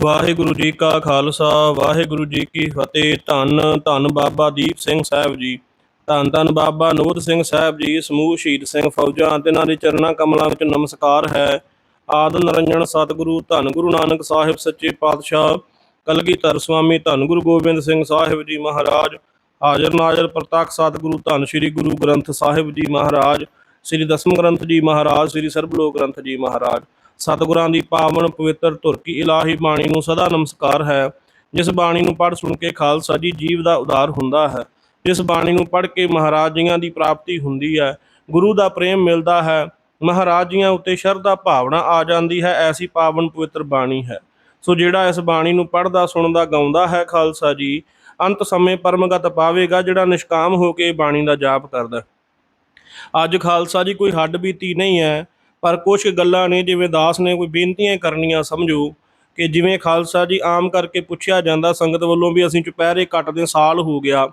ਵਾਹਿਗੁਰੂ ਜੀ ਕਾ ਖਾਲਸਾ, ਵਾਹਿਗੁਰੂ ਜੀ ਕੀ ਫਤਿਹ। ਧੰਨ ਧੰਨ ਬਾਬਾ ਦੀਪ ਸਿੰਘ ਸਾਹਿਬ ਜੀ। ਧੰਨ ਧੰਨ ਬਾਬਾ ਨੋਦ ਸਿੰਘ ਸਾਹਿਬ ਜੀ, ਸਮੂਹ ਸ਼ਹੀਦ ਸਿੰਘ ਫੌਜਾਂ ਤੇ ਇਹਨਾਂ ਦੇ ਚਰਨਾਂ ਕਮਲਾਂ ਵਿੱਚ ਨਮਸਕਾਰ ਹੈ। ਆਦ ਨਰੰਜਨ ਸਤਿਗੁਰੂ, ਧੰਨ ਗੁਰੂ ਨਾਨਕ ਸਾਹਿਬ ਸੱਚੇ ਪਾਤਸ਼ਾਹ, ਕਲਗੀਧਰ ਸੁਆਮੀ ਧੰਨ ਗੁਰੂ ਗੋਬਿੰਦ ਸਿੰਘ ਸਾਹਿਬ ਜੀ ਮਹਾਰਾਜ, ਹਾਜ਼ਰ ਨਾਜ਼ਰ ਪ੍ਰਤੱਖ ਸਤਿਗੁਰੂ ਧੰਨ ਸ੍ਰੀ ਗੁਰੂ ਗ੍ਰੰਥ ਸਾਹਿਬ ਜੀ ਮਹਾਰਾਜ, ਸ੍ਰੀ ਦਸਮ ਗ੍ਰੰਥ ਜੀ ਮਹਾਰਾਜ, ਸ੍ਰੀ ਸਰਬਲੋਕ ਗ੍ਰੰਥ ਜੀ ਮਹਾਰਾਜ। ਸਤਿਗੁਰਾਂ ਦੀ ਪਾਵਨ ਪਵਿੱਤਰ ਧੁਰ ਕੀ ਇਲਾਹੀ ਬਾਣੀ ਨੂੰ ਸਦਾ ਨਮਸਕਾਰ ਹੈ। ਜਿਸ ਬਾਣੀ ਨੂੰ ਪੜ੍ਹ ਸੁਣ ਕੇ ਖਾਲਸਾ ਜੀ ਜੀਵ ਦਾ ਉਦਾਰ ਹੁੰਦਾ ਹੈ। ਜਿਸ ਬਾਣੀ ਨੂੰ ਪੜ੍ਹ ਕੇ ਮਹਾਰਾਜ ਜੀਆਂ ਦੀ ਪ੍ਰਾਪਤੀ ਹੁੰਦੀ ਹੈ, ਗੁਰੂ ਦਾ ਪ੍ਰੇਮ ਮਿਲਦਾ ਹੈ ਮਹਾਰਾਜ ਜੀਆਂ ਉੱਤੇ ਸ਼ਰਧਾ ਭਾਵਨਾ ਆ ਜਾਂਦੀ ਹੈ, ਐਸੀ ਪਾਵਨ ਪਵਿੱਤਰ ਬਾਣੀ ਹੈ। ਸੋ ਜਿਹੜਾ ਇਸ ਬਾਣੀ ਨੂੰ ਪੜ੍ਹਦਾ, ਸੁਣਦਾ, ਗਾਉਂਦਾ ਹੈ ਖਾਲਸਾ ਜੀ, ਅੰਤ ਸਮੇਂ ਪਰਮਗਤ ਪਾਵੇਗਾ ਜਿਹੜਾ ਨਿਸ਼ਕਾਮ ਹੋ ਕੇ ਬਾਣੀ ਦਾ ਜਾਪ ਕਰਦਾ ਅੱਜ ਖਾਲਸਾ ਜੀ ਕੋਈ ਹੱਡ ਬੀਤੀ ਨਹੀਂ ਹੈ। ਪਰ ਕੁਝ ਗੱਲਾਂ ਨੇ ਜਿਵੇਂ ਦਾਸ ਨੇ ਕੋਈ ਬੇਨਤੀਆਂ ਕਰਨੀਆਂ, ਸਮਝੋ ਕਿ ਜਿਵੇਂ ਖਾਲਸਾ ਜੀ ਆਮ ਕਰਕੇ ਪੁੱਛਿਆ ਜਾਂਦਾ, ਸੰਗਤ ਵੱਲੋਂ ਵੀ ਅਸੀਂ ਚੁਪਹਿਰੇ ਕੱਟਦੇ ਸਾਲ ਹੋ ਗਿਆ,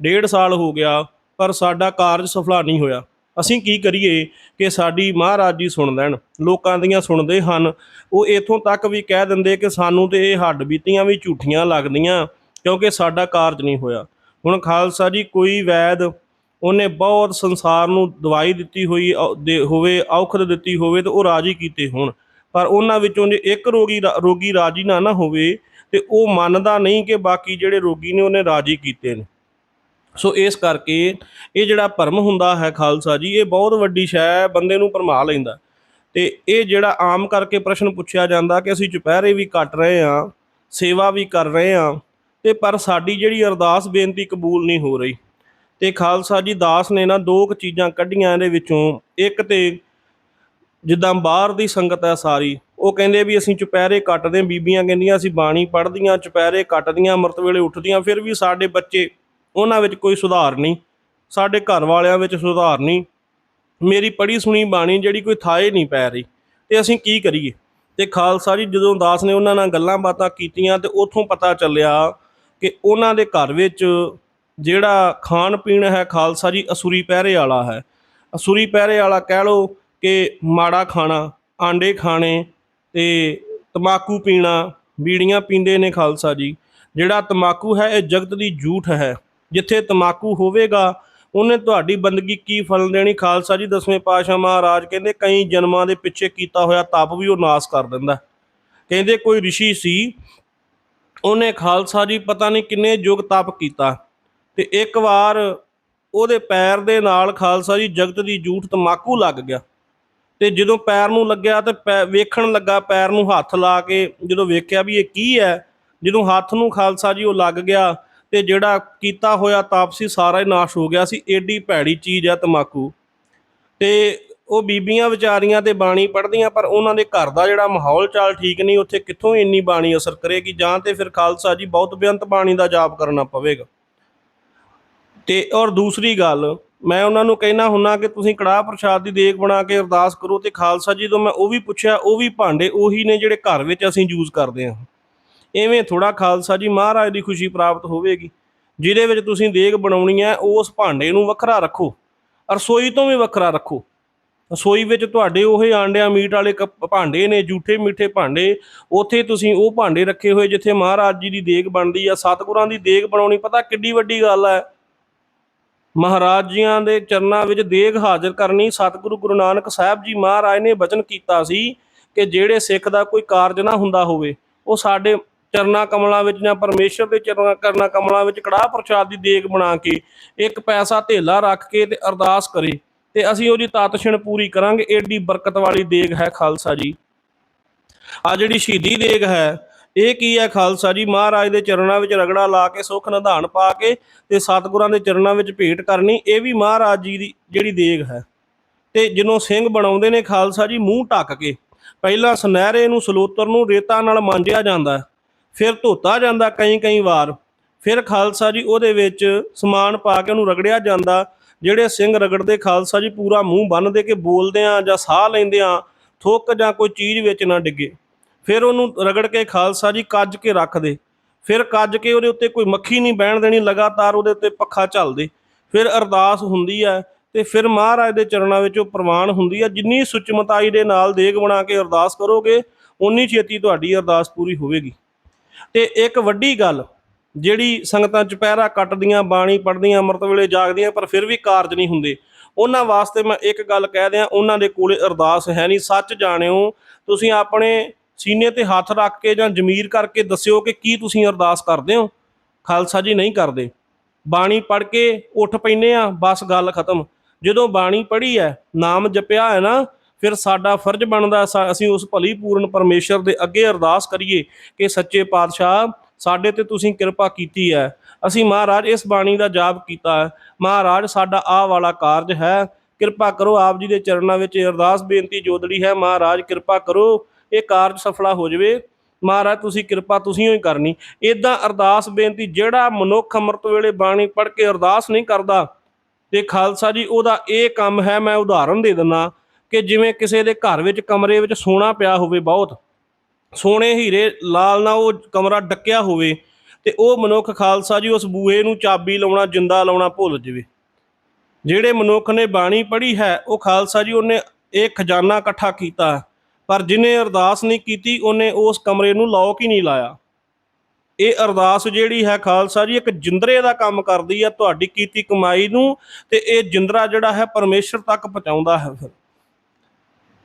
ਡੇਢ ਸਾਲ ਹੋ ਗਿਆ, ਪਰ ਸਾਡਾ ਕਾਰਜ ਸਫਲਾ ਨਹੀਂ ਹੋਇਆ। ਅਸੀਂ ਕੀ ਕਰੀਏ ਕਿ ਸਾਡੀ ਮਹਾਰਾਜ ਜੀ ਸੁਣ ਲੈਣ, ਲੋਕਾਂ ਦੀਆਂ ਸੁਣਦੇ ਹਨ। ਉਹ ਇਥੋਂ ਤੱਕ ਵੀ ਕਹਿ ਦਿੰਦੇ ਕਿ ਸਾਨੂੰ ਤੇ ਇਹ ਹੱਡ ਬੀਤੀਆਂ ਵੀ ਝੂਠੀਆਂ ਲੱਗਦੀਆਂ, ਕਿਉਂਕਿ ਸਾਡਾ ਕਾਰਜ ਨਹੀਂ ਹੋਇਆ। ਹੁਣ ਖਾਲਸਾ ਜੀ ਕੋਈ ਵੈਦ ਉਹਨੇ ਬਹੁਤ ਸੰਸਾਰ ਨੂੰ ਦਵਾਈ ਦਿੱਤੀ ਹੋਈ ਔ- ਦੇ- ਹੋਵੇ, ਔਖਦ ਦਿੱਤੀ ਹੋਵੇ ਤੇ ਉਹ ਰਾਜੀ ਕੀਤੇ ਹੋਣ। ਪਰ ਉਹਨਾਂ ਵਿੱਚੋਂ ਜੇ ਇੱਕ ਰੋਗੀ ਰੋਗੀ ਰਾਜੀ ਨਾ ਨਾ ਹੋਵੇ ਤੇ ਉਹ ਮੰਨਦਾ ਨਹੀਂ ਕਿ ਬਾਕੀ ਜਿਹੜੇ ਰੋਗੀ ਨੇ ਉਹਨੇ ਰਾਜੀ ਕੀਤੇ ਨੇ। ਸੋ ਇਸ ਕਰਕੇ ਇਹ ਜਿਹੜਾ ਭਰਮ ਹੁੰਦਾ ਹੈ ਖਾਲਸਾ ਜੀ, ਇਹ ਬਹੁਤ ਵੱਡੀ ਸ਼ੈ ਹੈ, ਬੰਦੇ ਨੂੰ ਭਰਮਾ ਲੈਂਦਾ। ਤੇ ਇਹ ਜਿਹੜਾ ਆਮ ਕਰਕੇ ਪ੍ਰਸ਼ਨ ਪੁੱਛਿਆ ਜਾਂਦਾ ਕਿ ਅਸੀਂ ਚੁਪਹਿਰੇ ਵੀ ਕੱਟ ਰਹੇ ਹਾਂ, ਸੇਵਾ ਵੀ ਕਰ ਰਹੇ ਹਾਂ, ਤੇ ਪਰ ਸਾਡੀ ਜਿਹੜੀ ਅਰਦਾਸ ਬੇਨਤੀ ਕਬੂਲ ਨਹੀਂ ਹੋ ਰਹੀ। ਤੇ ਖਾਲਸਾ ਜੀ ਦਾਸ ਨੇ ਨਾ ਦੋ ਕੁ ਚੀਜ਼ਾਂ ਕੱਢੀਆਂ ਇਹਦੇ ਵਿੱਚੋਂ। ਇੱਕ ਤੇ ਜਿੱਦਾਂ ਬਾਹਰ ਦੀ ਸੰਗਤ ਹੈ ਸਾਰੀ, ਉਹ ਕਹਿੰਦੇ ਵੀ ਅਸੀਂ ਚੁਪਹਿਰੇ ਕੱਟਦੇ ਬੀਬੀਆਂ ਕਹਿੰਦੀਆਂ ਅਸੀਂ ਬਾਣੀ ਪੜ੍ਹਦੀਆਂ, ਚੁਪਹਿਰੇ ਕੱਟਦੀਆਂ, ਅੰਮ੍ਰਿਤ ਵੇਲੇ ਉੱਠਦੀਆਂ, ਫਿਰ ਵੀ ਸਾਡੇ ਬੱਚੇ ਉਹਨਾਂ ਵਿੱਚ ਕੋਈ ਸੁਧਾਰ ਨਹੀਂ, ਸਾਡੇ ਘਰ ਵਾਲਿਆਂ ਵਿੱਚ ਸੁਧਾਰ ਨਹੀਂ। ਮੇਰੀ ਪੜ੍ਹੀ ਸੁਣੀ ਬਾਣੀ ਜਿਹੜੀ ਕੋਈ ਥਾਏ ਨਹੀਂ ਪੈ ਰਹੀ। ਤੇ ਅਸੀਂ ਕੀ ਕਰੀਏ? ਤੇ ਖਾਲਸਾ ਜੀ ਜਦੋਂ ਦਾਸ ਨੇ ਉਹਨਾਂ ਨਾਲ ਗੱਲਾਂ ਬਾਤਾਂ ਕੀਤੀਆਂ ਤੇ ਉੱਥੋਂ ਪਤਾ ਚੱਲਿਆ ਕਿ ਉਹਨਾਂ ਦੇ ਘਰ ਵਿੱਚ ਜਿਹੜਾ ਖਾਣ ਪੀਣ ਹੈ ਖਾਲਸਾ ਜੀ, ਅਸੂਰੀ ਪਹਿਰੇ ਵਾਲਾ ਹੈ। ਅਸੂਰੀ ਪਹਿਰੇ ਵਾਲਾ ਕਹਿ ਲਓ ਕਿ ਮਾੜਾ ਖਾਣਾ, ਆਂਡੇ ਖਾਣੇ ਤੇ ਤਮਾਕੂ ਪੀਣਾ, ਬੀੜੀਆਂ ਪੀਂਦੇ ਨੇ ਖਾਲਸਾ ਜੀ। ਜਿਹੜਾ ਤਮਾਕੂ ਹੈ, ਇਹ ਜਗਤ ਦੀ ਝੂਠ ਹੈ। ਜਿੱਥੇ ਤਮਾਕੂ ਹੋਵੇਗਾ, ਉਹਨੇ ਤੁਹਾਡੀ ਬੰਦਗੀ ਕੀ ਫਲ ਦੇਣੀ? ਖਾਲਸਾ ਜੀ, ਦਸਵੇਂ ਪਾਤਸ਼ਾਹ ਮਹਾਰਾਜ ਕਹਿੰਦੇ, ਕਈ ਜਨਮਾਂ ਦੇ ਪਿੱਛੇ ਕੀਤਾ ਹੋਇਆ ਤਪ ਵੀ ਉਹ ਨਾਸ ਕਰ ਦਿੰਦਾ ਕਹਿੰਦੇ, ਕੋਈ ਰਿਸ਼ੀ ਸੀ, ਉਹਨੇ ਖਾਲਸਾ ਜੀ ਪਤਾ ਨਹੀਂ ਕਿੰਨੇ ਯੁਗ ਤਪ ਕੀਤਾ। ਤੇ ਇੱਕ ਵਾਰ ਉਹਦੇ ਪੈਰ ਦੇ ਨਾਲ ਖਾਲਸਾ ਜੀ ਜਗਤ ਦੀ ਝੂਠ ਤਮਾਕੂ ਲੱਗ ਗਿਆ। ਤੇ ਜਦੋਂ ਪੈਰ ਨੂੰ ਲੱਗਿਆ ਤੇ ਪੈ- ਵੇਖਣ ਲੱਗਾ ਪੈਰ ਨੂੰ ਹੱਥ ਲਾ ਕੇ ਜਦੋਂ ਵੇਖਿਆ ਵੀ ਇਹ ਕੀ ਹੈ, ਜਦੋਂ ਹੱਥ ਨੂੰ ਖਾਲਸਾ ਜੀ ਉਹ ਲੱਗ ਗਿਆ ਤੇ ਜਿਹੜਾ ਕੀਤਾ ਹੋਇਆ ਤਾਪ ਸੀ ਸਾਰਾ ਹੀ ਨਾਸ਼ ਹੋ ਗਿਆ ਸੀ, ਏਡੀ ਭੈੜੀ ਚੀਜ਼ ਹੈ ਤਮਾਕੂ। ਤੇ ਉਹ ਬੀਬੀਆਂ ਵਿਚਾਰੀਆਂ ਤੇ ਬਾਣੀ ਪੜ੍ਹਦੀਆਂ ਪਰ ਉਹਨਾਂ ਦੇ ਘਰ ਦਾ ਜਿਹੜਾ ਮਾਹੌਲ ਚਾਲ ਠੀਕ ਨਹੀਂ, ਉੱਥੇ ਕਿੱਥੋਂ ਇੰਨੀ ਬਾਣੀ ਅਸਰ ਕਰੇਗੀ, ਜਾਂ ਤੇ ਫਿਰ ਖਾਲਸਾ ਜੀ ਬਹੁਤ ਬੇਅੰਤ ਬਾਣੀ ਦਾ ਜਾਪ ਕਰਨਾ ਪਵੇਗਾ। ਤੇ ਔਰ ਦੂਸਰੀ ਗੱਲ, ਮੈਂ ਉਹਨਾਂ ਨੂੰ ਕਹਿਣਾ ਹੁੰਨਾ ਕਿ ਤੁਸੀਂ ਕੜਾਹ ਪ੍ਰਸ਼ਾਦ ਦੀ ਦੇਗ ਬਣਾ ਕੇ ਅਰਦਾਸ ਕਰੋ ਤੇ ਖਾਲਸਾ ਜੀ ਤੋਂ ਮੈਂ ਉਹ ਵੀ ਪੁੱਛਿਆ, ਉਹ ਵੀ ਭਾਂਡੇ ਉਹੀ ਨੇ ਜਿਹੜੇ ਘਰ ਵਿੱਚ ਅਸੀਂ ਯੂਜ਼ ਕਰਦੇ ਹਾਂ। ਐਵੇਂ ਥੋੜਾ ਖਾਲਸਾ ਜੀ ਮਹਾਰਾਜ ਦੀ ਖੁਸ਼ੀ ਪ੍ਰਾਪਤ ਹੋਵੇਗੀ, ਜਿਹਦੇ ਵਿੱਚ ਤੁਸੀਂ ਦੇਗ ਬਣਾਉਣੀ ਹੈ ਉਸ ਭਾਂਡੇ ਨੂੰ ਵੱਖਰਾ ਰੱਖੋ, ਰਸੋਈ ਤੋਂ ਵੀ ਵੱਖਰਾ ਰੱਖੋ। ਰਸੋਈ ਵਿੱਚ ਤੁਹਾਡੇ ਉਹੇ ਆਂਡਿਆਂ ਮੀਟ ਵਾਲੇ ਕੱਪ- ਭਾਂਡੇ ਨੇ, ਜੂਠੇ ਮਿੱਠੇ ਭਾਂਡੇ, ਉੱਥੇ ਤੁਸੀਂ ਉਹ ਭਾਂਡੇ ਰੱਖੇ ਹੋਏ ਜਿੱਥੇ ਮਹਾਰਾਜ ਜੀ ਦੀ ਦੇਗ ਬਣਦੀ ਆ, ਸਤਿਗੁਰਾਂ ਦੀ ਦੇਗ ਬਣਾਉਣੀ, ਪਤਾ ਕਿੱਡੀ ਵੱਡੀ ਗੱਲ ਹੈ। ਮਹਾਰਾਜ ਜੀਆਂ ਦੇ ਚਰਨਾਂ ਵਿੱਚ ਦੇਗ ਹਾਜ਼ਰ ਕਰਨੀ। ਸਤਿਗੁਰੂ ਗੁਰੂ ਨਾਨਕ ਸਾਹਿਬ ਜੀ ਮਹਾਰਾਜ ਨੇ ਬਚਨ ਕੀਤਾ ਸੀ ਕਿ ਜਿਹੜੇ ਸਿੱਖ ਦਾ ਕੋਈ ਕਾਰਜ ਨਾ ਹੁੰਦਾ ਹੋਵੇ, ਉਹ ਸਾਡੇ ਚਰਨਾਂ ਕਮਲਾਂ ਵਿੱਚ ਜਾਂ ਪਰਮੇਸ਼ਰ ਦੇ ਚਰਨਾਂ ਕਰਨਾ ਕਮਲਾਂ ਵਿੱਚ ਕੜਾਹ ਪ੍ਰਸ਼ਾਦ ਦੀ ਦੇਗ ਬਣਾ ਕੇ ਇੱਕ ਪੈਸਾ ਧੇਲਾ ਰੱਖ ਕੇ ਤੇ ਅਰਦਾਸ ਕਰੇ। ਤੇ ਅਸੀਂ ਉਹਦੀ ਤਾਤਛਿਣ ਪੂਰੀ ਕਰਾਂਗੇ। ਏਡੀ ਬਰਕਤ ਵਾਲੀ ਦੇਗ ਹੈ ਖਾਲਸਾ ਜੀ। ਆ ਜਿਹੜੀ ਸ਼ਹੀਦੀ ਦੇਗ ਹੈ ਇਹ ਕੀ ਹੈ ਖਾਲਸਾ ਜੀ? ਮਹਾਰਾਜ ਦੇ ਚਰਨਾਂ ਵਿੱਚ ਰਗੜਾ ਲਾ ਕੇ ਸੁਖ ਨਿਧਾਨ ਪਾ ਕੇ ਤੇ ਸਤਿਗੁਰਾਂ ਦੇ ਚਰਨਾਂ ਵਿੱਚ ਭੇਟ ਕਰਨੀ, ਇਹ ਵੀ ਮਹਾਰਾਜ ਜੀ ਦੀ ਜਿਹੜੀ ਦੇਗ ਹੈ। ਤੇ ਜਦੋਂ ਸਿੰਘ ਬਣਾਉਂਦੇ ਨੇ ਖਾਲਸਾ ਜੀ, ਮੂੰਹ ਢੱਕ ਕੇ। ਪਹਿਲਾਂ ਸੁਨਹਿਰੇ ਨੂੰ, ਸਲੋਤਰ ਨੂੰ ਰੇਤਾ ਨਾਲ ਮਾਂਜਿਆ ਜਾਂਦਾ ਫਿਰ ਧੋਤਾ ਜਾਂਦਾ ਕਈ ਕਈ ਵਾਰ। ਫਿਰ ਖਾਲਸਾ ਜੀ ਉਹਦੇ ਵਿੱਚ ਸਮਾਨ ਪਾ ਕੇ ਉਹਨੂੰ ਰਗੜਿਆ ਜਾਂਦਾ, ਜਿਹੜੇ ਸਿੰਘ ਰਗੜਦੇ ਖਾਲਸਾ ਜੀ ਪੂਰਾ ਮੂੰਹ ਬੰਨਦੇ ਕਿ ਬੋਲਦੇ ਆ ਜਾਂ ਸਾਹ ਲੈਂਦੇ ਆ, ਥੁੱਕ ਜਾਂ ਕੋਈ ਚੀਜ਼ ਵਿੱਚ ਨਾ ਡਿੱਗੇ। ਫਿਰ ਉਹਨੂੰ ਰਗੜ ਕੇ ਖਾਲਸਾ ਜੀ ਕੱਜ ਕੇ ਰੱਖਦੇ ਫਿਰ ਕੱਜ ਕੇ ਉਹਦੇ ਉੱਤੇ ਕੋਈ ਮੱਖੀ ਨਹੀਂ ਬਹਿਣ ਦੇਣੀ, ਲਗਾਤਾਰ ਉਹਦੇ ਉੱਤੇ ਪੱਖਾ ਚੱਲਦੇ। ਫਿਰ ਅਰਦਾਸ ਹੁੰਦੀ ਹੈ ਤੇ ਫਿਰ ਮਹਾਰਾਜ ਦੇ ਚਰਨਾਂ ਵਿੱਚ ਉਹ ਪ੍ਰਵਾਨ ਹੁੰਦੀ ਹੈ। ਜਿੰਨੀ ਸੁਚਮਤਾਈ ਦੇ ਨਾਲ ਦੇਗ ਬਣਾ ਕੇ ਅਰਦਾਸ ਕਰੋਗੇ ਉਨੀ ਛੇਤੀ ਤੁਹਾਡੀ ਅਰਦਾਸ ਪੂਰੀ ਹੋਵੇਗੀ। ਤੇ ਇੱਕ ਵੱਡੀ ਗੱਲ, ਜਿਹੜੀ ਸੰਗਤਾਂ ਚੁਪਹਿਰਾ ਕੱਟਦੀਆਂ, ਬਾਣੀ ਪੜ੍ਹਦੀਆਂ, ਅੰਮ੍ਰਿਤ ਵੇਲੇ ਜਾਗਦੀਆਂ, ਪਰ ਫਿਰ ਵੀ ਕਾਰਜ ਨਹੀਂ ਹੁੰਦੇ। ਉਹਨਾਂ ਵਾਸਤੇ ਮੈਂ ਇੱਕ ਗੱਲ ਕਹਿ ਦਿਆਂ, ਉਹਨਾਂ ਦੇ ਕੋਲੇ ਅਰਦਾਸ ਹੈ ਨਹੀਂ। ਸੱਚ ਜਾਣਿਓ, ਤੁਸੀਂ ਆਪਣੇ ਸੀਨੇ ਤੇ ਹੱਥ ਰੱਖ ਕੇ ਜਾਂ ਜ਼ਮੀਰ ਕਰਕੇ ਦੱਸਿਓ ਕਿ ਕੀ ਤੁਸੀਂ ਅਰਦਾਸ ਕਰਦੇ ਹੋ। ਖਾਲਸਾ ਜੀ ਨਹੀਂ ਕਰਦੇ। ਬਾਣੀ ਪੜ੍ਹ ਕੇ ਉੱਠ ਪੈਨੇ ਆ ਬਸ ਗੱਲ ਖਤਮ। ਜਦੋਂ ਬਾਣੀ ਪੜ੍ਹੀ ਹੈ, ਨਾਮ ਜਪਿਆ ਹੈ ਨਾ, ਫਿਰ ਸਾਡਾ ਫਰਜ਼ ਬਣਦਾ ਅਸੀਂ ਉਸ ਭਲੀ ਪੂਰਨ ਪਰਮੇਸ਼ਰ ਦੇ ਅੱਗੇ ਅਰਦਾਸ ਕਰੀਏ ਕਿ ਸੱਚੇ ਪਾਤਸ਼ਾਹ, ਸਾਡੇ ਤੇ ਤੁਸੀਂ ਕਿਰਪਾ ਕੀਤੀ ਹੈ। ਅਸੀਂ ਮਹਾਰਾਜ ਇਸ ਬਾਣੀ ਦਾ ਜਾਪ ਕੀਤਾ ਹੈ। ਮਹਾਰਾਜ, ਸਾਡਾ ਆਹ ਵਾਲਾ ਕਾਰਜ ਹੈ। ਕਿਰਪਾ ਕਰੋ, ਆਪ ਜੀ ਦੇ ਚਰਨਾਂ ਵਿੱਚ ਅਰਦਾਸ ਬੇਨਤੀ ਜੋਦੜੀ ਹੈ। ਮਹਾਰਾਜ, ਕਿਰਪਾ ਕਰੋ ਇਹ ਕਾਰਜ ਸਫਲਾ ਹੋ ਜਾਵੇ। ਮਹਾਰਾਜ, ਤੁਸੀਂ ਕਿਰਪਾ ਤੁਸੀਂ ਹੀ ਕਰਨੀ। ਇਦਾਂ ਅਰਦਾਸ ਬੇਨਤੀ, ਜਿਹੜਾ ਮਨੁੱਖ ਅੰਮ੍ਰਿਤ ਵੇਲੇ ਬਾਣੀ ਪੜ੍ਹ ਕੇ ਅਰਦਾਸ ਨਹੀਂ ਕਰਦਾ ਤੇ ਖਾਲਸਾ ਜੀ, ਉਹਦਾ ਇਹ ਕੰਮ ਹੈ, ਮੈਂ ਉਦਾਹਰਨ ਦੇ ਦਿੰਦਾ ਕਿ ਜਿਵੇਂ ਕਿਸੇ ਦੇ ਘਰ ਵਿੱਚ ਕਮਰੇ ਵਿੱਚ ਸੋਨਾ ਪਿਆ ਹੋਵੇ ਬਹੁਤ, ਸੋਨੇ ਹੀਰੇ ਲਾਲ ਨਾਲ ਉਹ ਕਮਰਾ ਡੱਕਿਆ ਹੋਵੇ ਤੇ ਉਹ ਮਨੁੱਖ ਖਾਲਸਾ ਜੀ, ਉਸ ਬੂਹੇ ਨੂੰ ਚਾਬੀ ਲਾਉਣਾ, ਜਿੰਦਾ ਲਾਉਣਾ ਭੁੱਲ ਜਾਵੇ। ਜਿਹੜੇ ਮਨੁੱਖ ਨੇ ਬਾਣੀ ਪੜ੍ਹੀ ਹੈ, ਉਹ ਖਾਲਸਾ ਜੀ, ਉਹਨੇ ਇਹ ਖਜ਼ਾਨਾ ਇਕੱਠਾ ਕੀਤਾ। ਪਰ ਜਿਨੇ ਅਰਦਾਸ ਨਹੀਂ ਕੀਤੀ, ਉਹਨੇ ਉਸ ਕਮਰੇ ਨੂੰ ਲੌਕ ਹੀ ਨਹੀਂ ਲਾਇਆ। ਇਹ ਅਰਦਾਸ ਜਿਹੜੀ ਹੈ ਖਾਲਸਾ ਜੀ, ਇੱਕ ਜਿੰਦਰੇ ਦਾ ਕੰਮ ਕਰਦੀ ਹੈ ਤੁਹਾਡੀ ਕੀਤੀ ਕਮਾਈ ਨੂੰ ਤੇ ਇਹ ਜਿੰਦਰਾ ਜਿਹੜਾ ਹੈ ਪਰਮੇਸ਼ਰ ਤੱਕ ਪਹੁੰਚਾਉਂਦਾ ਹੈ ਫਿਰ।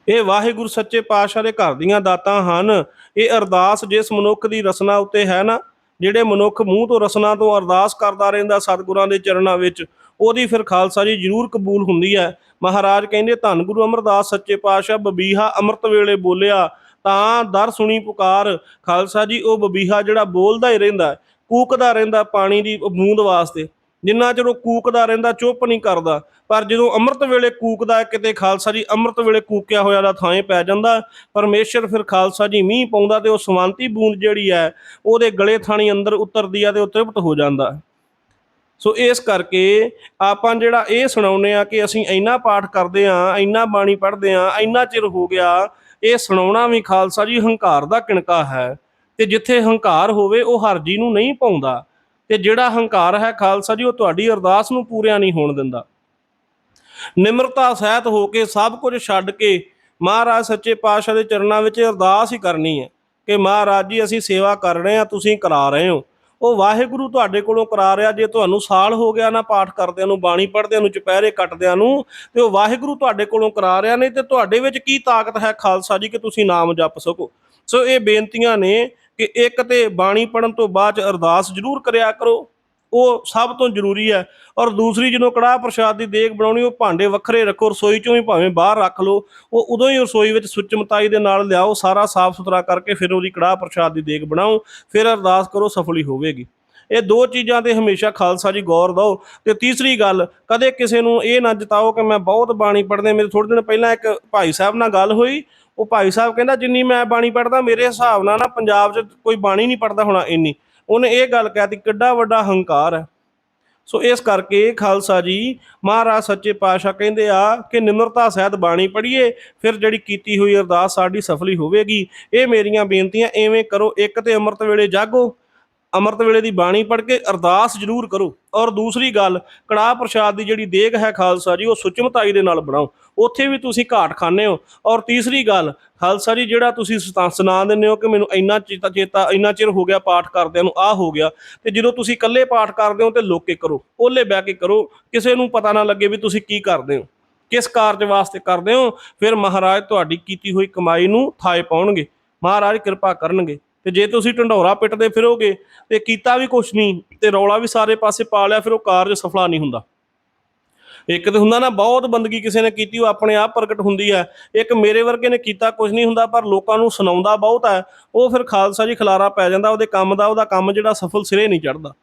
ਇਹ ਵਾਹਿਗੁਰੂ ਸੱਚੇ ਪਾਤਸ਼ਾਹ ਦੇ ਘਰ ਦੀਆਂ ਦਾਤਾਂ ਹਨ। ਇਹ ਅਰਦਾਸ ਜਿਸ ਮਨੁੱਖ ਦੀ ਰਸਨਾ ਉੱਤੇ ਹੈ ਨਾ, ਜਿਹੜੇ ਮਨੁੱਖ ਮੂੰਹ ਤੋਂ ਰਸਨਾ ਤੋਂ ਅਰਦਾਸ ਕਰਦਾ ਰਹਿੰਦਾ ਸਤਿਗੁਰਾਂ ਦੇ ਚਰਨਾਂ ਵਿੱਚ ਉਹਦੀ ਫਿਰ ਖਾਲਸਾ ਜੀ ਜ਼ਰੂਰ ਕਬੂਲ ਹੁੰਦੀ ਹੈ। ਮਹਾਰਾਜ ਕਹਿੰਦੇ, ਧੰਨ ਗੁਰੂ ਅਮਰਦਾਸ, ਸੱਚੇ ਪਾਤਸ਼ਾਹ ਬਬੀਹਾ ਅੰਮ੍ਰਿਤ ਵੇਲੇ ਬੋਲਿਆ, ਤਾਂ ਦਰ ਸੁਣੀ ਪੁਕਾਰ। ਖਾਲਸਾ ਜੀ, ਉਹ ਬਬੀਹਾ ਜਿਹੜਾ ਬੋਲਦਾ ਹੀ ਰਹਿੰਦਾ ਕੂਕਦਾ ਰਹਿੰਦਾ ਪਾਣੀ ਦੀ ਬੂੰਦ ਵਾਸਤੇ। ਜਿੰਨਾ ਚਿਰ ਉਹ ਕੂਕਦਾ ਰਹਿੰਦਾ, ਚੁੱਪ ਨਹੀਂ ਕਰਦਾ। ਪਰ ਜਦੋਂ ਅੰਮ੍ਰਿਤ ਵੇਲੇ ਕੂਕਦਾ ਕਿਤੇ ਖਾਲਸਾ ਜੀ ਅੰਮ੍ਰਿਤ ਵੇਲੇ ਕੂਕਿਆ ਹੋਇਆ ਦਾ ਥਾਂ ਪੈ ਜਾਂਦਾ ਪਰਮੇਸ਼ਰ ਫਿਰ ਖਾਲਸਾ ਜੀ ਮੀਂਹ ਪਾਉਂਦਾ ਤੇ ਉਹ ਸਵਾਂਤੀ ਬੂੰਦ ਜਿਹੜੀ ਹੈ, ਉਹਦੇ ਗਲੇ ਥਾਣੀ ਅੰਦਰ ਉਤਰਦੀ ਆ ਤੇ ਉਹ ਤ੍ਰਿਪਤ ਹੋ ਜਾਂਦਾ ਸੋ ਇਸ ਕਰਕੇ ਆਪਾਂ ਜਿਹੜਾ ਇਹ ਸੁਣਾਉਨੇ ਆ ਕਿ ਅਸੀਂ ਇੰਨਾ ਪਾਠ ਕਰਦੇ ਆ ਇੰਨਾ ਬਾਣੀ ਪੜ੍ਹਦੇ ਆ ਇੰਨਾ ਚਿਰ ਹੋ ਗਿਆ, ਇਹ ਸੁਣਾਉਣਾ ਵੀ ਖਾਲਸਾ ਜੀ ਹੰਕਾਰ ਦਾ ਕਿਣਕਾ ਹੈ ਤੇ ਜਿੱਥੇ ਹੰਕਾਰ ਹੋਵੇ ਉਹ ਹਰਜੀ ਨੂੰ ਨਹੀਂ ਪਾਉਂਦਾ ਤੇ ਜਿਹੜਾ ਹੰਕਾਰ ਹੈ ਖਾਲਸਾ ਜੀ ਉਹ ਤੁਹਾਡੀ ਅਰਦਾਸ ਨੂੰ ਪੂਰਿਆ ਨਹੀਂ ਹੋਣ ਦਿੰਦਾ। ਨਿਮਰਤਾ ਸਹਿਤ ਹੋ ਕੇ ਸਭ ਕੁਝ ਛੱਡ ਕੇ ਮਹਾਰਾਜ ਸੱਚੇ ਪਾਤਸ਼ਾਹ ਦੇ ਚਰਨਾਂ ਵਿੱਚ ਅਰਦਾਸ ਹੀ ਕਰਨੀ ਹੈ ਕਿ ਮਹਾਰਾਜ ਜੀ ਅਸੀਂ ਸੇਵਾ ਕਰ ਰਹੇ ਹਾਂ, ਤੁਸੀਂ ਕਰਾ ਰਹੇ ਹੋ। ਉਹ ਵਾਹਿਗੁਰੂ ਤੁਹਾਡੇ ਕੋਲੋਂ ਕਰਾ ਰਿਹਾ, ਜੇ ਤੁਹਾਨੂੰ ਸਾਲ ਹੋ ਗਿਆ ਨਾ ਪਾਠ ਕਰਦਿਆਂ ਨੂੰ, ਬਾਣੀ ਪੜ੍ਹਦਿਆਂ ਨੂੰ, ਚੁਪਹਿਰੇ ਕੱਟਦਿਆਂ ਨੂੰ, ਤੇ ਉਹ ਵਾਹਿਗੁਰੂ ਤੁਹਾਡੇ ਕੋਲੋਂ ਕਰਾ ਰਿਹਾ ਨਹੀਂ ਤੇ ਤੁਹਾਡੇ ਵਿੱਚ ਕੀ ਤਾਕਤ ਹੈ ਖਾਲਸਾ ਜੀ ਕਿ ਤੁਸੀਂ ਨਾਮ ਜਪ ਸਕੋ। ਸੋ ਇਹ ਬੇਨਤੀਆਂ ਨੇ ਕਿ ਇੱਕ ਤੇ ਬਾਣੀ ਪੜਨ ਤੋਂ ਬਾਅਦ 'ਚ ਅਰਦਾਸ ਜ਼ਰੂਰ ਕਰਿਆ ਕਰੋ ਉਹ ਸਭ ਤੋਂ ਜ਼ਰੂਰੀ ਹੈ। ਔਰ ਦੂਸਰੀ, ਜਦੋਂ ਕੜਾਹ ਪ੍ਰਸ਼ਾਦ ਦੀ ਦੇਗ ਬਣਾਉਣੀ, ਉਹ ਭਾਂਡੇ ਵੱਖਰੇ ਰੱਖੋ, ਰਸੋਈ ਚੋਂ ਹੀ ਭਾਵੇਂ ਬਾਹਰ ਰੱਖ ਲਓ, ਉਹ ਉਦੋਂ ਹੀ ਰਸੋਈ ਵਿੱਚ ਸੁੱਚਮਤਾਈ ਦੇ ਨਾਲ ਲਿਆਓ, ਸਾਰਾ ਸਾਫ਼ ਸੁਥਰਾ ਕਰਕੇ ਫਿਰ ਉਹਦੀ ਕੜਾਹ ਪ੍ਰਸ਼ਾਦ ਦੀ ਦੇਗ ਬਣਾਓ, ਫਿਰ ਅਰਦਾਸ ਕਰੋ ਸਫਲੀ ਹੋਵੇਗੀ। ਇਹ ਦੋ ਚੀਜ਼ਾਂ ਤੇ ਹਮੇਸ਼ਾ ਖਾਲਸਾ ਜੀ ਗੌਰ ਦਿਓ। ਤੇ ਤੀਸਰੀ ਗੱਲ, ਕਦੇ ਕਿਸੇ ਨੂੰ ਇਹ ਨਾ ਜਿਤਾਓ ਕਿ ਮੈਂ ਬਹੁਤ ਬਾਣੀ ਪੜ੍ਹਦੇ, ਮੇਰੇ ਥੋੜੇ ਦਿਨ ਪਹਿਲਾਂ ਇੱਕ ਭਾਈ ਸਾਹਿਬ ਨਾਲ ਗੱਲ ਹੋਈ, ਉਹ ਭਾਈ ਸਾਹਿਬ ਕਹਿੰਦਾ, ਜਿੰਨੀ ਮੈਂ ਬਾਣੀ ਪੜ੍ਹਦਾ, ਮੇਰੇ ਹਿਸਾਬ ਨਾਲ ਨਾ ਪੰਜਾਬ 'ਚ ਕੋਈ ਬਾਣੀ ਨਹੀਂ ਪੜ੍ਹਦਾ ਹੋਣਾ ਇੰਨੀ। ਉਹਨੇ ਇਹ ਗੱਲ ਕਹਿਤੀ ਕਿੱਡਾ ਵੱਡਾ ਹੰਕਾਰ ਹੈ। ਸੋ ਇਸ ਕਰਕੇ ਖਾਲਸਾ ਜੀ, ਮਹਾਰਾਜ ਸੱਚੇ ਪਾਤਸ਼ਾਹ ਕਹਿੰਦੇ ਆ ਕਿ ਨਿਮਰਤਾ ਸਹਿਤ ਬਾਣੀ ਪੜ੍ਹੀਏ, ਫਿਰ ਜਿਹੜੀ ਕੀਤੀ ਹੋਈ ਅਰਦਾਸ ਸਾਡੀ ਸਫਲੀ ਹੋਵੇਗੀ। ਇਹ ਮੇਰੀਆਂ ਬੇਨਤੀਆਂ, ਐਵੇਂ ਕਰੋ, ਇੱਕ ਤੇ ਅੰਮ੍ਰਿਤ ਵੇਲੇ ਜਾਗੋ ਅੰਮ੍ਰਿਤ ਵੇਲੇ ਦੀ ਬਾਣੀ ਪੜ੍ਹ ਕੇ ਅਰਦਾਸ ਜ਼ਰੂਰ ਕਰੋ। ਔਰ ਦੂਸਰੀ ਗੱਲ, ਕੜਾਹ ਪ੍ਰਸ਼ਾਦ ਦੀ ਜਿਹੜੀ ਦੇਗ ਹੈ ਖਾਲਸਾ ਜੀ, ਉਹ ਸੁਚਮਤਾਈ ਦੇ ਨਾਲ ਬਣਾਓ। ਉੱਥੇ ਵੀ ਤੁਸੀਂ ਘਾਟ ਖਾਣੇ ਹੋ। ਔਰ ਤੀਸਰੀ ਗੱਲ, ਖਾਲਸਾ ਜੀ, ਜਿਹੜਾ ਤੁਸੀਂ ਸਤਾ- ਸੁਣਾ ਦਿੰਦੇ ਹੋ ਕਿ ਮੈਨੂੰ ਇੰਨਾ ਚੇਤਾ ਚੇਤਾ, ਇੰਨਾ ਚਿਰ ਹੋ ਗਿਆ ਪਾਠ ਕਰਦਿਆਂ ਨੂੰ ਆ ਹੋ ਗਿਆ। ਤੇ ਜਦੋਂ ਤੁਸੀਂ ਇਕੱਲੇ ਪਾਠ ਕਰਦੇ ਹੋ ਤੇ ਲੋਕੇ ਕਰੋ ਓਲੇ ਬਹਿ ਕੇ ਕਰੋ। ਕਿਸੇ ਨੂੰ ਪਤਾ ਨਾ ਲੱਗੇ ਵੀ ਤੁਸੀਂ ਕੀ ਕਰਦੇ ਹੋ। ਕਿਸ ਕਾਰਜ ਵਾਸਤੇ ਕਰਦੇ ਹੋ? ਫਿਰ ਮਹਾਰਾਜ ਤੁਹਾਡੀ ਕੀਤੀ ਹੋਈ ਕਮਾਈ ਨੂੰ ਥਾਏ ਪਾਉਣਗੇ। ਮਹਾਰਾਜ ਕਿਰਪਾ ਕਰਨਗੇ। ਤੇ ਜੇ ਤੁਸੀਂ ਢੰਡੋਰਾ ਪਿੱਟਦੇ ਫਿਰੋਗੇ ਤੇ ਕੀਤਾ ਵੀ ਕੁਛ ਨਹੀਂ ਤੇ ਰੌਲਾ ਵੀ ਸਾਰੇ ਪਾਸੇ ਪਾ ਲਿਆ, ਫਿਰ ਉਹ ਕਾਰਜ ਸਫਲਾ ਨਹੀਂ ਹੁੰਦਾ। ਇੱਕ ਤੇ ਹੁੰਦਾ ਨਾ, ਬਹੁਤ ਬੰਦਗੀ ਕਿਸੇ ਨੇ ਕੀਤੀ, ਉਹ ਆਪਣੇ ਆਪ ਪ੍ਰਗਟ ਹੁੰਦੀ ਹੈ। ਇੱਕ ਮੇਰੇ ਵਰਗੇ ਨੇ ਕੀਤਾ ਕੁਝ ਨਹੀਂ ਹੁੰਦਾ, ਪਰ ਲੋਕਾਂ ਨੂੰ ਸੁਣਾਉਂਦਾ ਬਹੁਤ ਹੈ। ਉਹ ਫਿਰ ਖਾਲਸਾ ਜੀ ਖਲਾਰਾ ਪੈ ਜਾਂਦਾ, ਉਹਦੇ ਕੰਮ ਦਾ, ਉਹਦਾ ਕੰਮ ਜਿਹੜਾ ਸਫਲ ਸਿਰੇ ਨਹੀਂ ਚੜਦਾ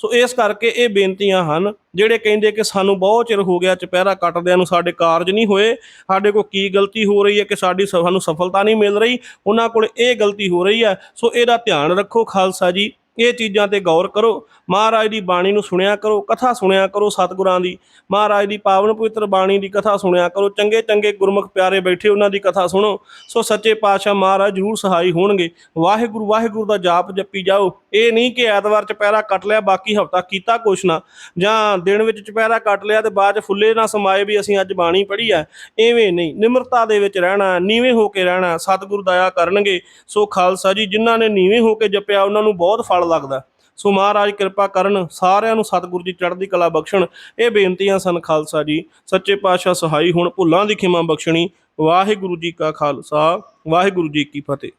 ਸੋ ਇਸ ਕਰਕੇ ਇਹ ਬੇਨਤੀਆਂ ਹਨ, ਜਿਹੜੇ ਕਹਿੰਦੇ ਕਿ ਸਾਨੂੰ ਬਹੁਤ ਚਿਰ ਹੋ ਗਿਆ ਚੁਪਹਿਰਾ ਕੱਟਦਿਆਂ ਨੂੰ ਸਾਡੇ ਕਾਰਜ ਨਹੀਂ ਹੋਏ, ਸਾਡੇ ਕੋਲ ਕੀ ਗਲਤੀ ਹੋ ਰਹੀ ਹੈ ਕਿ ਸਾਡੀ ਸਾਨੂੰ ਸਫਲਤਾ ਨਹੀਂ ਮਿਲ ਰਹੀ, ਉਹਨਾਂ ਕੋਲ ਇਹ ਗਲਤੀ ਹੋ ਰਹੀ ਹੈ, ਸੋ ਇਹਦਾ ਧਿਆਨ ਰੱਖੋ ਖਾਲਸਾ ਜੀ। ਇਹ ਚੀਜ਼ਾਂ ਤੇ ਗੌਰ ਕਰੋ। ਮਹਾਰਾਜ ਦੀ ਬਾਣੀ ਨੂੰ ਸੁਣਿਆ ਕਰੋ, ਕਥਾ ਸੁਣਿਆ ਕਰੋ ਸਤਿਗੁਰਾਂ ਦੀ। ਮਹਾਰਾਜ ਦੀ ਪਾਵਨ ਪਵਿੱਤਰ ਬਾਣੀ ਦੀ ਕਥਾ ਸੁਣਿਆ ਕਰੋ। ਚੰਗੇ ਚੰਗੇ ਗੁਰਮੁਖ ਪਿਆਰੇ ਬੈਠੇ ਉਹਨਾਂ ਦੀ ਕਥਾ ਸੁਣੋ। ਸੋ ਸੱਚੇ ਪਾਤਸ਼ਾਹ ਮਹਾਰਾਜ ਜਰੂਰ ਸਹਾਈ ਹੋਣਗੇ। ਵਾਹਿਗੁਰੂ ਵਾਹਿਗੁਰੂ ਦਾ ਜਾਪ ਜਪੀ ਜਾਓ। ਇਹ ਨਹੀਂ ਕਿ ਐਤਵਾਰ ਚੁਪਹਿਰਾ ਕੱਟ ਲਿਆ, ਬਾਕੀ ਹਫਤਾ ਕੀਤਾ ਕੁਛ ਨਾ। ਜਾਂ ਦਿਨ ਵਿੱਚ ਚੁਪਹਿਰਾ ਕੱਟ ਲਿਆ ਤੇ ਬਾਅਦ ਚ ਫੁੱਲੇ ਨਾ ਸਮਾਏ ਵੀ ਅਸੀਂ ਅੱਜ ਬਾਣੀ ਪੜ੍ਹੀ ਆ। ਐਵੇਂ ਨਹੀਂ, ਨਿਮਰਤਾ ਦੇ ਵਿੱਚ ਰਹਿਣਾ, ਨੀਵੇਂ ਹੋ ਕੇ ਰਹਿਣਾ ਸਤਿਗੁਰੂ ਦਇਆ ਕਰਨਗੇ। ਸੋ ਖਾਲਸਾ ਜੀ, ਜਿਨ੍ਹਾਂ ਨੇ ਨੀਵੇਂ ਹੋ ਕੇ ਜਪਿਆ, ਉਹਨਾਂ ਨੂੰ ਬਹੁਤ ਫਲ ਲੱਗਦਾ ਸੋ ਮਹਾਰਾਜ ਕਿਰਪਾ ਕਰਨ ਸਾਰਿਆਂ ਨੂੰ ਸਤਿਗੁਰੂ ਜੀ ਚੜ੍ਹਦੀ ਕਲਾ ਬਖਸ਼ਣ। ਇਹ ਬੇਨਤੀਆਂ ਸਨ ਖਾਲਸਾ ਜੀ। ਸੱਚੇ ਪਾਤਸ਼ਾਹ ਸਹਾਈ ਹੁਣ, ਭੁੱਲਾਂ ਦੀ ਖਿਮਾ ਬਖਸ਼ਣੀ। ਵਾਹਿਗੁਰੂ ਜੀ ਕਾ ਖਾਲਸਾ, ਵਾਹਿਗੁਰੂ ਜੀ ਕੀ ਫਤਿਹ।